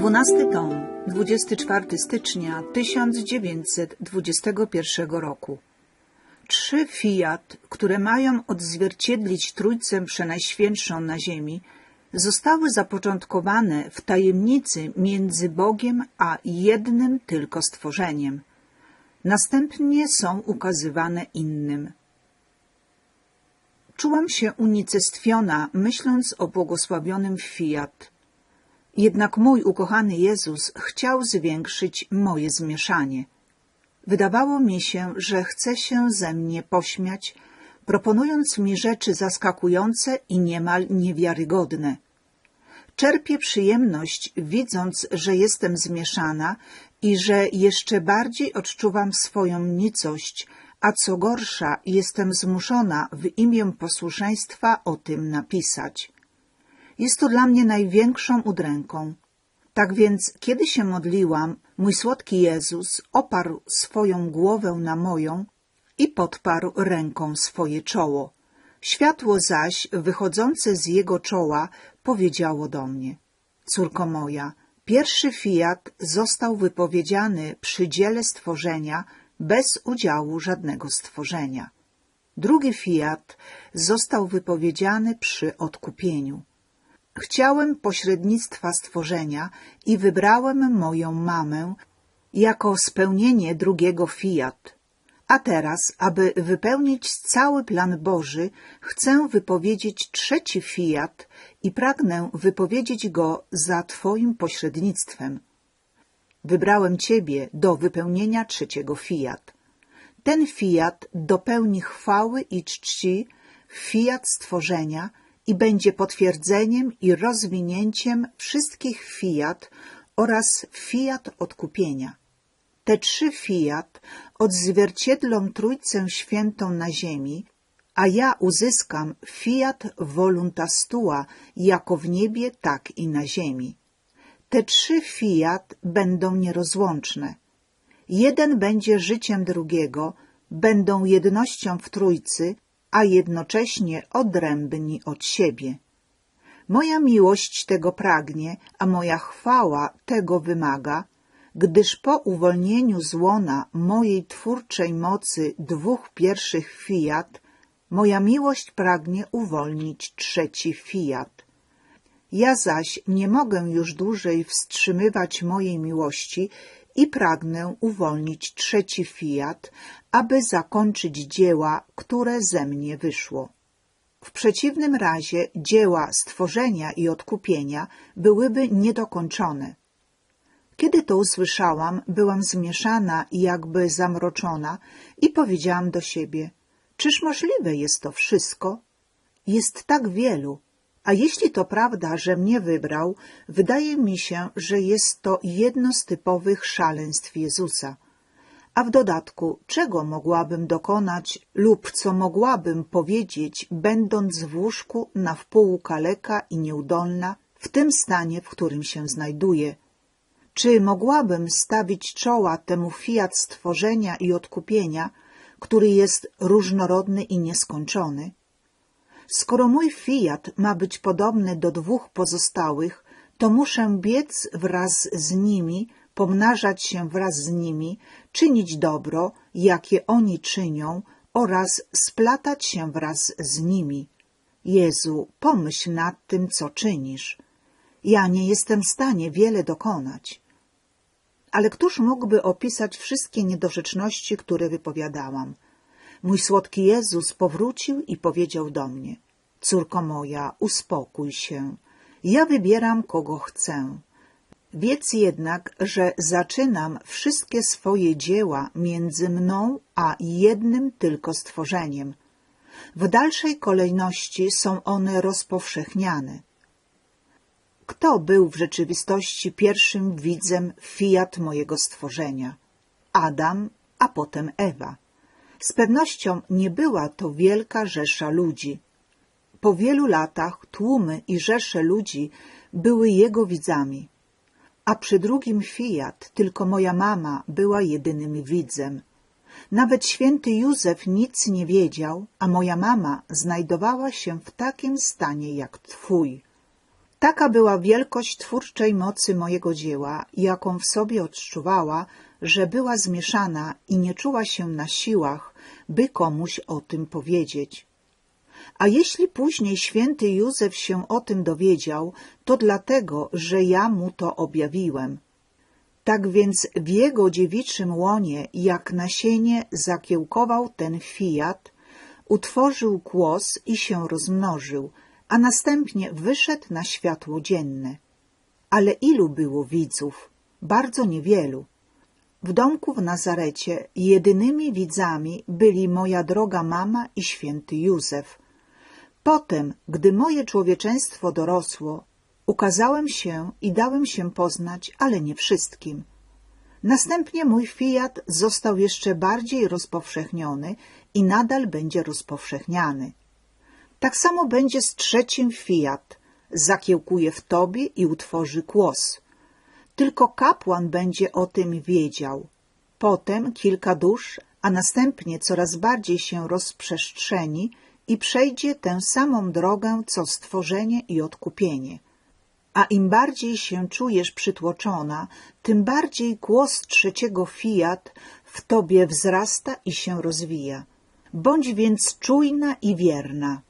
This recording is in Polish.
Dwunasty tom, 24 stycznia 1921 roku. Trzy Fiat, które mają odzwierciedlić Trójcę Przenajświętszą na ziemi, zostały zapoczątkowane w tajemnicy między Bogiem a jednym tylko stworzeniem. Następnie są ukazywane innym. Czułam się unicestwiona, myśląc o błogosławionym Fiat. Jednak mój ukochany Jezus chciał zwiększyć moje zmieszanie. Wydawało mi się, że chce się ze mnie pośmiać, proponując mi rzeczy zaskakujące i niemal niewiarygodne. Czerpię przyjemność, widząc, że jestem zmieszana i że jeszcze bardziej odczuwam swoją nicość, a co gorsza, jestem zmuszona w imię posłuszeństwa o tym napisać. Jest to dla mnie największą udręką. Tak więc, kiedy się modliłam, mój słodki Jezus oparł swoją głowę na moją i podparł ręką swoje czoło. Światło zaś, wychodzące z jego czoła, powiedziało do mnie. Córko moja, pierwszy fiat został wypowiedziany przy dziele stworzenia bez udziału żadnego stworzenia. Drugi fiat został wypowiedziany przy odkupieniu. Chciałem pośrednictwa stworzenia i wybrałem moją mamę jako spełnienie drugiego fiat. A teraz, aby wypełnić cały plan Boży, chcę wypowiedzieć trzeci fiat i pragnę wypowiedzieć go za Twoim pośrednictwem. Wybrałem Ciebie do wypełnienia trzeciego fiat. Ten fiat dopełni chwały i czci fiat stworzenia i będzie potwierdzeniem i rozwinięciem wszystkich fiat oraz fiat odkupienia. Te trzy fiat odzwierciedlą Trójcę Świętą na ziemi, a ja uzyskam fiat voluntastua jako w niebie, tak i na ziemi. Te trzy fiat będą nierozłączne. Jeden będzie życiem drugiego, będą jednością w Trójcy, a jednocześnie odrębni od siebie. Moja miłość tego pragnie, a moja chwała tego wymaga, gdyż po uwolnieniu z łona mojej twórczej mocy dwóch pierwszych fiat, moja miłość pragnie uwolnić trzeci fiat. Ja zaś nie mogę już dłużej wstrzymywać mojej miłości i pragnę uwolnić trzeci fiat, aby zakończyć dzieła, które ze mnie wyszło. W przeciwnym razie dzieła stworzenia i odkupienia byłyby niedokończone. Kiedy to usłyszałam, byłam zmieszana i jakby zamroczona i powiedziałam do siebie, czyż możliwe jest to wszystko? Jest tak wielu, a jeśli to prawda, że mnie wybrał, wydaje mi się, że jest to jedno z typowych szaleństw Jezusa. A w dodatku, czego mogłabym dokonać lub co mogłabym powiedzieć, będąc w łóżku na wpół kaleka i nieudolna, w tym stanie, w którym się znajduję? Czy mogłabym stawić czoła temu fiat stworzenia i odkupienia, który jest różnorodny i nieskończony? Skoro mój fiat ma być podobny do dwóch pozostałych, to muszę biec wraz z nimi, pomnażać się wraz z nimi, czynić dobro, jakie oni czynią, oraz splatać się wraz z nimi. Jezu, pomyśl nad tym, co czynisz. Ja nie jestem w stanie wiele dokonać. Ale któż mógłby opisać wszystkie niedorzeczności, które wypowiadałam? Mój słodki Jezus powrócił i powiedział do mnie, córko moja, uspokój się. Ja wybieram, kogo chcę. Wiedz jednak, że zaczynam wszystkie swoje dzieła między mną a jednym tylko stworzeniem. W dalszej kolejności są one rozpowszechniane. Kto był w rzeczywistości pierwszym widzem fiat mojego stworzenia? Adam, a potem Ewa. Z pewnością nie była to wielka rzesza ludzi. Po wielu latach tłumy i rzesze ludzi były jego widzami, a przy drugim fiat tylko moja mama była jedynym widzem. Nawet święty Józef nic nie wiedział, a moja mama znajdowała się w takim stanie jak twój. Taka była wielkość twórczej mocy mojego dzieła, jaką w sobie odczuwała, że była zmieszana i nie czuła się na siłach, by komuś o tym powiedzieć. A jeśli później święty Józef się o tym dowiedział, to dlatego, że ja mu to objawiłem. Tak więc w jego dziewiczym łonie, jak nasienie, zakiełkował ten fiat, utworzył kłos i się rozmnożył, a następnie wyszedł na światło dzienne. Ale ilu było widzów? Bardzo niewielu. W domku w Nazarecie jedynymi widzami byli moja droga mama i święty Józef. Potem, gdy moje człowieczeństwo dorosło, ukazałem się i dałem się poznać, ale nie wszystkim. Następnie mój fiat został jeszcze bardziej rozpowszechniony i nadal będzie rozpowszechniany. Tak samo będzie z trzecim fiat. Zakiełkuje w tobie i utworzy kłos. Tylko kapłan będzie o tym wiedział. Potem kilka dusz, a następnie coraz bardziej się rozprzestrzeni i przejdzie tę samą drogę, co stworzenie i odkupienie. A im bardziej się czujesz przytłoczona, tym bardziej głos trzeciego fiat w tobie wzrasta i się rozwija. Bądź więc czujna i wierna.